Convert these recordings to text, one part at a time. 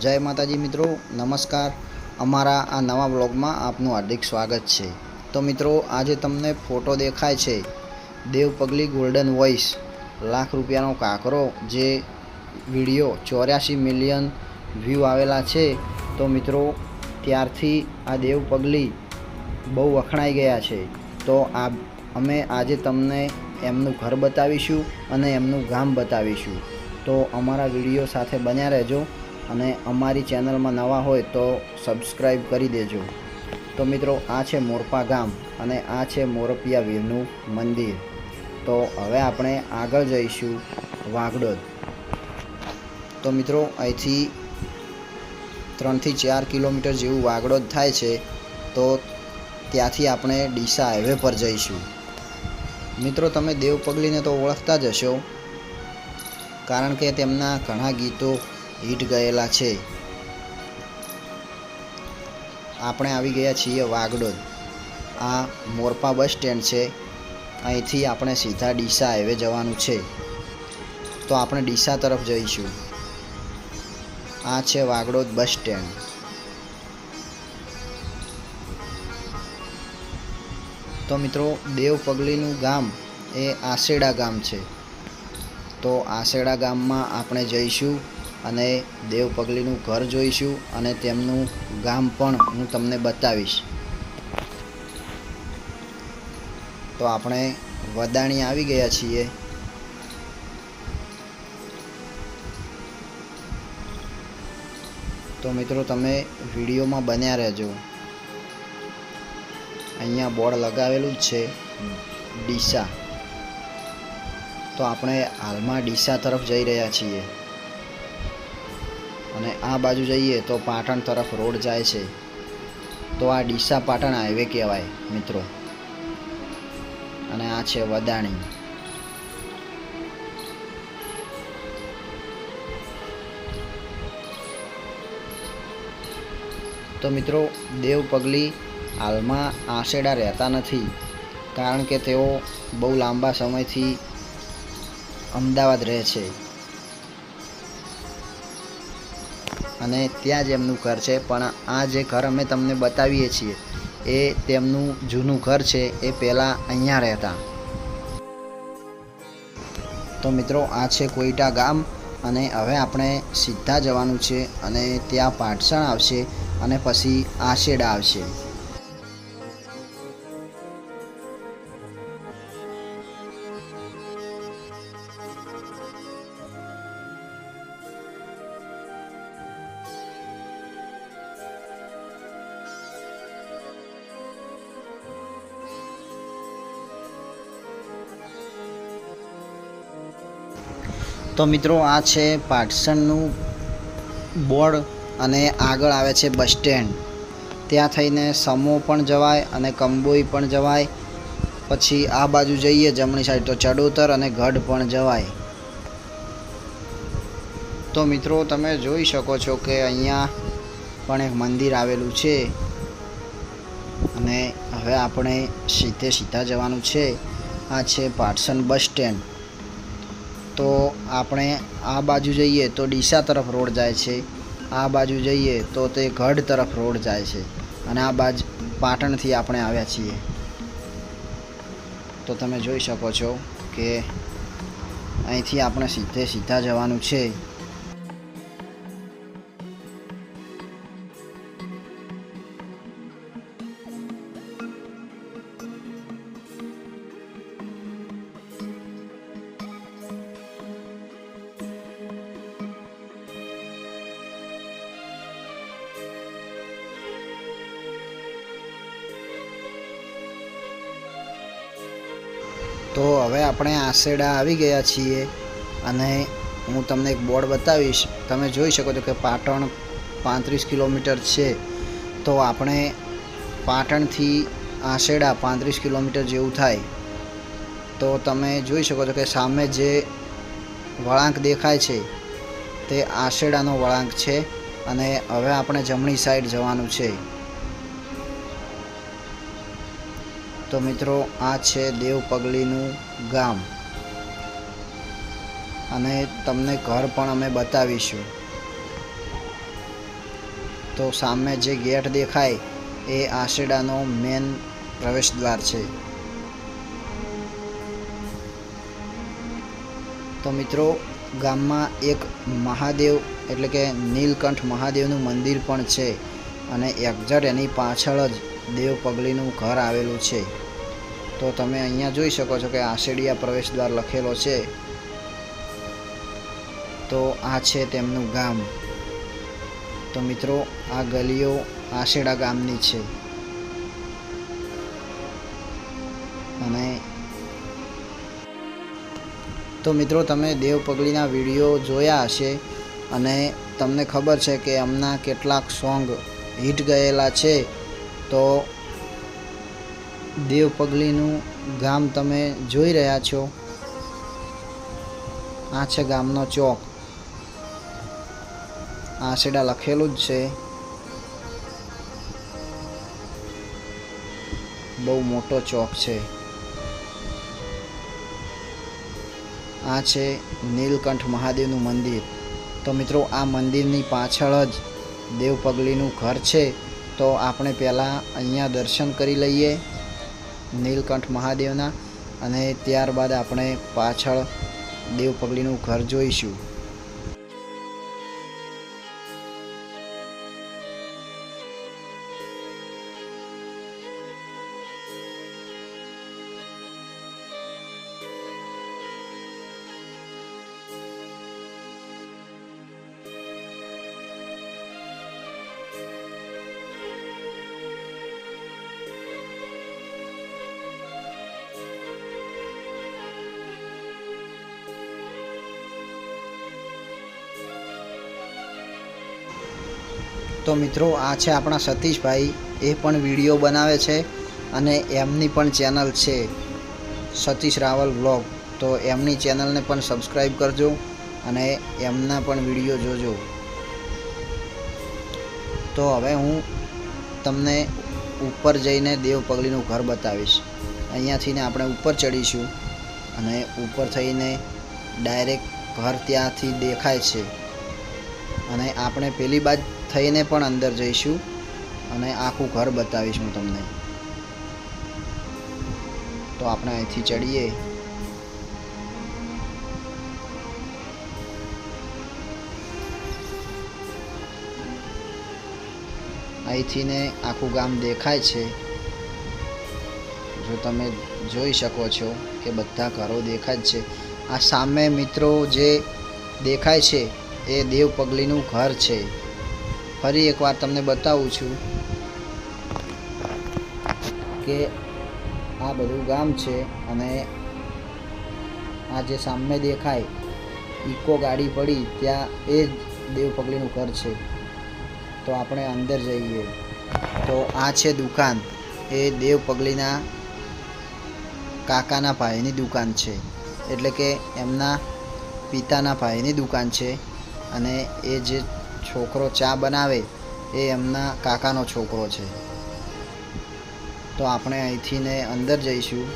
જય માતાજી મિત્રો, નમસ્કાર. અમારા આ નવા બ્લોગમાં આપનું હાર્દિક સ્વાગત છે. તો મિત્રો, આજે તમને ફોટો દેખાય છે. દેવ પગલી ગોલ્ડન વોઇસ લાખ રૂપિયાનો કાંકરો જે વીડિયો ચોર્યાસી મિલિયન વ્યૂ આવેલા છે. તો મિત્રો, ત્યારથી આ દેવ પગલી બહુ વખણાઈ ગયા છે. તો આ અમે આજે તમને એમનું ઘર બતાવીશું અને એમનું ગામ બતાવીશું. તો અમારા વીડિયો સાથે બન્યા રહેજો. અને અમારી ચેનલમાં નવા હોય તો સબસ્ક્રાઈબ કરી દેજો. તો મિત્રો, આ છે મોરપા ગામ અને આ છે મોરપિયા વીરનું મંદિર. તો હવે આપણે આગળ જઈશું વાગડોદ. તો મિત્રો, અહીંથી ત્રણથી ચાર કિલોમીટર જેવું વાગડોદ થાય છે, તો ત્યાંથી આપણે ડીસા હાઈવે પર જઈશું. મિત્રો, તમે દેવ પગલીને તો ઓળખતા જ હશો, કારણ કે તેમના ઘણા ગીતો હિટ ગયેલા છે. આપણે આવી ગયા છીએ વાગડોદ આ મોરપા બસ સ્ટેન્ડ છે. અહીંથી આપણે સીધા ડીસા હાઈવે જવાનું છે. તો આપણે ડીસા તરફ જઈશું. આ છે વાગડોદ બસ સ્ટેન્ડ. તો મિત્રો દેવ પગલીનું ગામ એ આસેડા ગામ છે. તો આસેડા ગામમાં આપણે જઈશું. અને દેવ પગલીનું ઘર જોઈશું અને તેમનું ગામ પણ હું તમને બતાવીશ. તો આપણે વદાણી આવી ગયા છીએ. તો મિત્રો તમે વિડીયોમાં બન્યા રહેજો. અહીંયા બોર્ડ લગાવેલું જ છે, ડીસા. તો આપણે હાલમાં ડીસા તરફ જઈ રહ્યા છીએ. અને આ બાજુ જઈએ તો પાટણ તરફ રોડ જાય છે. તો આ ડીસા પાટણ હાઈવે કહેવાય, મિત્રો. અને આ છે વદાણી. તો મિત્રો, દેવ પગલી હાલમાં આશેડા રહેતા નથી, કારણ કે તેઓ બહુ લાંબા સમયથી અમદાવાદ રહે છે. અને ત્યાં જ એમનું ઘર છે. પણ આ જે ઘર અમે તમને બતાવીએ છીએ, એ તેમનું જૂનું ઘર છે. એ પહેલાં અહીંયા રહેતા. તો મિત્રો, આ છે કોઈટા ગામ અને હવે આપણે સીધા જવાનું છે અને ત્યાં પાટસણ આવશે અને પછી આશેડા આવશે. તો મિત્રો આ છે પાટસણનું બોર્ડ અને આગળ આવે છે બસ સ્ટેન્ડ. ત્યાં થઈને સમો પણ જવાય અને કંબોઈ પણ જવાય. પછી આ બાજુ જઈએ, જમણી સાઈડ તો ચડોતર અને ગઢ પણ જવાય. તો મિત્રો તમે જોઈ શકો છો કે અહીંયા પણ એક મંદિર આવેલું છે. અને હવે આપણે સીધે સીધા જવાનું છે. આ છે પાટસણ બસ સ્ટેન્ડ. તો આપણે આ બાજુ જઈએ તો ડીસા તરફ રોડ જાય છે. આ બાજુ જઈએ તો તે ગઢ તરફ રોડ જાય છે. અને આ બાજુ પાટણથી આપણે આવ્યા છીએ. તો તમે જોઈ શકો છો કે અહીંથી આપણે સીધે સીધા જવાનું છે. તો હવે આપણે આસેડા આવી ગયા છીએ અને હું તમને એક બોર્ડ બતાવીશ. તમે જોઈ શકો છો કે પાટણ પાંત્રીસ કિલોમીટર છે. તો આપણે પાટણથી આસેડા પાંત્રીસ કિલોમીટર જેવું થાય. તો તમે જોઈ શકો છો કે સામે જે વળાંક દેખાય છે તે આસેડાનો વળાંક છે અને હવે આપણે જમણી સાઈડ જવાનું છે. તો મિત્રો, આ છે દેવ પગલીનું ગામ. અને તમને ઘર પણ અમે બતાવીશું. તો સામે જે ગેટ દેખાય, એ આશેડાનો મેન પ્રવેશ દ્વાર છે. તો મિત્રો, ગામમાં એક મહાદેવ, એટલે કે નીલકંઠ મહાદેવનું મંદિર પણ છે. અને એક્ઝેક્ટ એની પાછળ જ દેવ પગલીનું ઘર આવેલું છે. તો તમે અહીંયા જોઈ શકો છો કે આશેડિયા પ્રવેશ દ્વાર લખેલો છે. તો આ છે તેમનું ગામ. તો મિત્રો, આ ગલીઓ આશેડા ગામની છે. અને તો મિત્રો, તમે દેવ પગલીના વીડિયો જોયા હશે અને તમને ખબર છે કે એમના કેટલાક સોંગ હિટ ગયેલા છે. તો દેવ પગલીનું ગામ તમે જોઈ રહ્યા છો. આ છે ગામનો ચોક. આશેડા લખેલું જ છે. બહુ મોટો ચોક છે. આ છે નીલકંઠ મહાદેવનું મંદિર. તો મિત્રો, આ મંદિરની પાછળ જ દેવ પગલીનું ઘર છે. તો આપણે પહેલાં અહીંયા દર્શન કરી લઈએ નીલકંઠ મહાદેવના અને ત્યારબાદ આપણે પાછળ દેવ પગલીનું ઘર જોઈશું. તો મિત્રો, આ છે આપણા સતીશભાઈ. એ પણ વીડિયો બનાવે છે અને એમની પણ ચેનલ છે સતીશ રાવલ વ્લોગ. તો એમની ચેનલને પણ સબસ્ક્રાઈબ કરજો અને એમના પણ વીડિયો જોજો. તો હવે હું તમને ઉપર જઈને દેવ પગલીનું ઘર બતાવીશ. અહીંયાથી ને આપણે ઉપર ચડીશું અને ઉપર થઈને ડાયરેક્ટ ઘર ત્યાંથી દેખાય છે. અને આપણે પેલી બાજ થઈને પણ અંદર જઈશું અને આખું ઘર બતાવીશ હું તમને. તો આપણે અહીંથી ચડીએ. અહીંથી ને આખું ગામ દેખાય છે. જો તમે જોઈ શકો છો કે બધા ઘરો દેખાય છે. આ સામે મિત્રો જે દેખાય છે એ દેવ પગલીનું ઘર છે. ફરી એકવાર તમને બતાવું છું કે આ બધું ગામ છે અને આ જે સામે દેખાય, ઇકો ગાડી પડી, ત્યાં એ જ દેવપગલીનું ઘર છે. તો આપણે અંદર જઈએ. તો આ છે દુકાન. એ દેવપગલીના કાકાના ભાઈની દુકાન છે. એટલે કે એમના પિતાના ભાઈની દુકાન છે. અને એ જે છોકરો ચા બનાવે એ એમના કાકાનો છોકરો છે. તો આપણે અહીંથી ને અંદર જઈશું.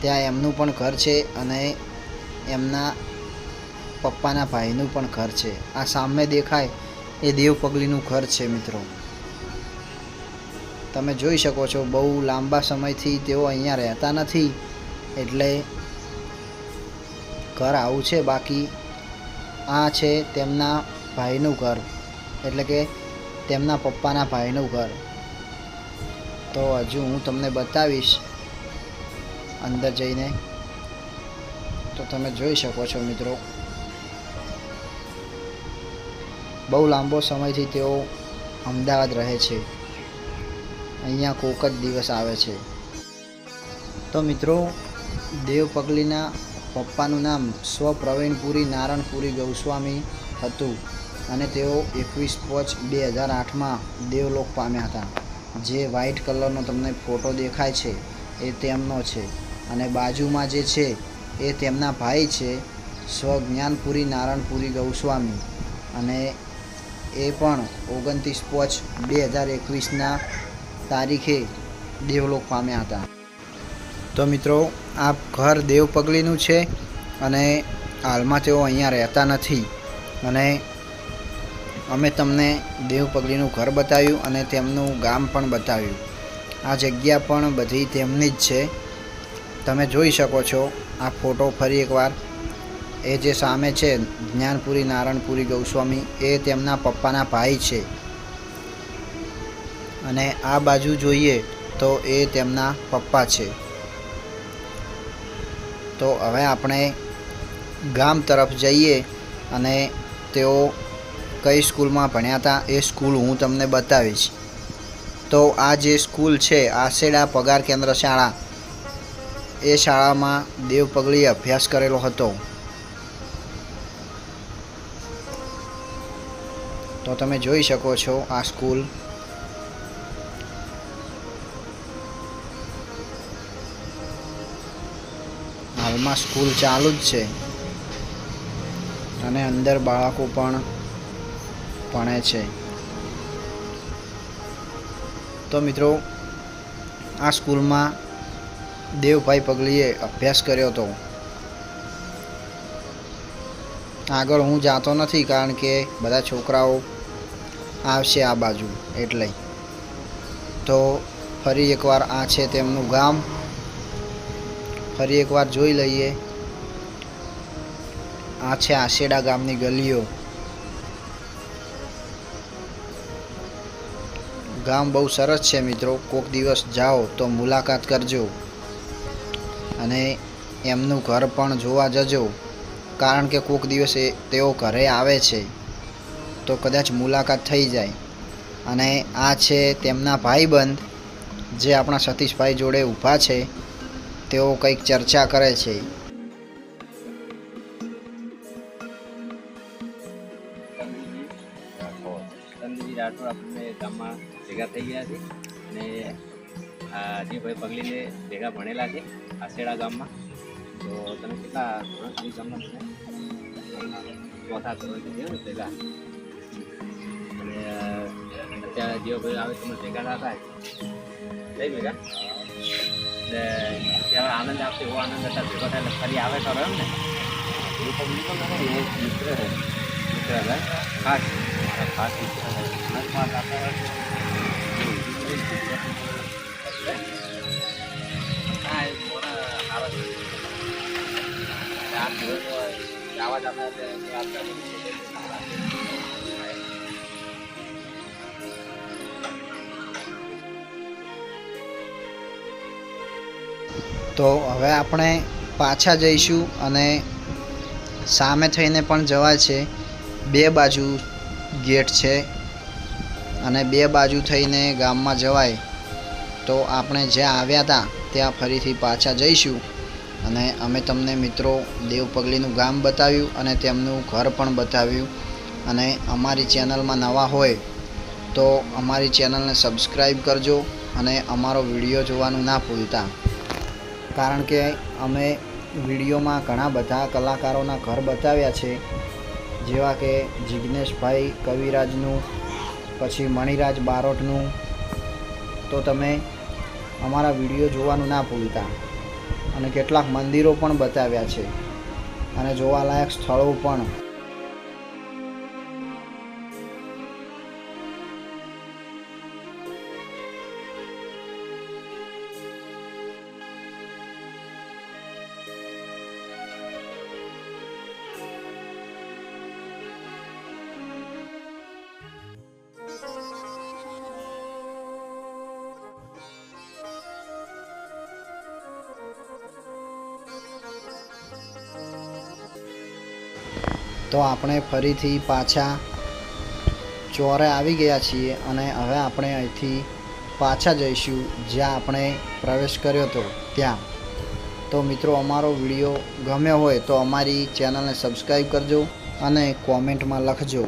ત્યાં એમનું પણ ઘર છે અને એમના પપ્પાના ભાઈનું પણ ઘર છે. આ સામે દેખાય એ દેવ પગલીનું ઘર છે મિત્રો. તમે જોઈ શકો છો બહુ લાંબા સમયથી તેઓ અહીંયા રહેતા નથી એટલે ઘર આવું છે, બાકી આ છે તેમના ભાઈનું ઘર. એટલે કે તેમના પપ્પાના ભાઈનું ઘર. તો હજુ હું તમને બતાવીશ અંદર જઈને. તો તમે જોઈ શકો છો મિત્રો. બહુ લાંબો સમયથી તેઓ અમદાવાદ રહે છે. અહીંયા કોક જ દિવસ આવે છે. તો મિત્રો દેવ પગલીના પપ્પાનું નામ સ્વ પ્રવીણપુરી નારણપુરી ગૌસ્વામી હતું અને તેઓ એકવીસ પાંચ બે હજાર આઠમાં દેવલોક પામ્યા હતા. જે વ્હાઇટ કલરનો તમને ફોટો દેખાય છે એ તેમનો છે અને બાજુમાં જે છે એ તેમના ભાઈ છે સ્વ જ્ઞાનપુરી નારણપુરી ગૌસ્વામી. અને એ પણ ઓગણત્રીસ પોચ બે હજાર એકવીસના તારીખે દેવલોક પામ્યા હતા. તો મિત્રો, આ ઘર દેવપગલીનું છે અને હાલમાં તેઓ અહીંયા રહેતા નથી. અને અમે તમને દેવપગલીનું ઘર બતાવ્યું અને તેમનું ગામ પણ બતાવ્યું. આ જગ્યા પણ બધી તેમની જ છે. તમે જોઈ શકો છો, આ ફોટો ફરી એકવાર. એ જે સામે છે, જ્ઞાનપુરી નારાયણપુરી ગૌસ્વામી, એ તેમના પપ્પાના ભાઈ છે. અને આ બાજુ જોઈએ તો એ તેમના પપ્પા છે. તો હવે આપણે ગામ તરફ જઈએ અને તેઓ કઈ સ્કૂલમાં ભણ્યા હતા એ સ્કૂલ હું તમને બતાવીશ. તો આ જે સ્કૂલ છે આસેડા પગાર કેન્દ્ર શાળા, એ શાળામાં દેવ પગલીએ અભ્યાસ કરેલો હતો. તો તમે જોઈ શકો છો આ સ્કૂલ હાલમાં સ્કૂલ ચાલુ જ છે. અને અંદર બાળકો પણ ભણે છે. તો મિત્રો, આ સ્કૂલમાં દેવભાઈ પગલીએ અભ્યાસ કર્યો હતો. આગળ હું જાતો નથી કારણ કે બધા છોકરાઓ આવશે આ બાજુ એટલે. તો ફરી એકવાર આ છે તેમનું ગામ. ફરી એકવાર જોઈ લઈએ. આ છે આશેડા ગામની ગલીઓ. ગામ બહુ સરસ છે મિત્રો. કોક દિવસ જાઓ તો મુલાકાત કરજો. અને એમનું ઘર પણ જોવા જજો. કારણ કે કોક દિવસે તેઓ ઘરે આવે છે. તો કદાચ મુલાકાત થઈ જાય. અને આ છે તેમના ભાઈબંધ, જે આપણા સતીશભાઈ જોડે ઊભા છે. તેઓ કંઈક ચર્ચા કરે છે. ચંદજી રાઠોડ આપણે ગામમાં ભેગા થઈ ગયા છે અને આ જે ભાઈ પગલીને ભેગા ભણેલા છે આસેડા ગામમાં. તો તમે કેટલા ધોરણ સુધી ભેગા. અને અત્યારે જેઓ ભાઈ આવે તમે ભેગા થાય નહીં ભેગા? ત્યારે આનંદ આપશે એવો આનંદ હતા ભેગો થાય ફરી આવે ખરો એમ ને? એ તો બિલકુલ એ મિત્ર છે મિત્ર હતા ખાસ ખાસ મિત્ર આવા જ આપણે વાત એ તો હવે આપણે પાછા જઈશું અને સામે થઈને પણ જવાય છે. બે બાજુ ગેટ છે અને બે બાજુ થઈને ગામમાં જવાય. તો આપણે જ્યાં આવ્યા હતા ત્યાં ફરીથી પાછા જઈશું અને અમે તમને મિત્રો દેવપગલીનું ગામ બતાવ્યું અને તેમનું ઘર પણ બતાવ્યું. અને અમારી ચેનલમાં નવા હોય તો અમારી ચેનલને સબસ્ક્રાઈબ કરજો અને અમારો વીડિયો જોવાનું ના ભૂલતા. કારણ કે અમે વિડીયોમાં ઘણા બધા કલાકારોના ઘર બતાવ્યા છે, જેવા કે જિજ્ઞેશભાઈ કવિરાજનું, પછી મણિરાજ બારોટનું. તો તમે અમારા વીડિયો જોવાનું ના ભૂલતા. અને કેટલાક મંદિરો પણ બતાવ્યા છે. અને જોવાલાયક સ્થળો પણ. તો આપણે ફરીથી પાછા ચોરે આવી ગયા છીએ અને હવે આપણે અહીંથી પાછા જઈશું, જ્યાં આપણે પ્રવેશ કર્યો હતો, ત્યાં. તો મિત્રો, અમારો વીડિયો ગમ્યો હોય તો અમારી ચેનલને સબસ્ક્રાઈબ કરજો અને કોમેન્ટમાં લખજો.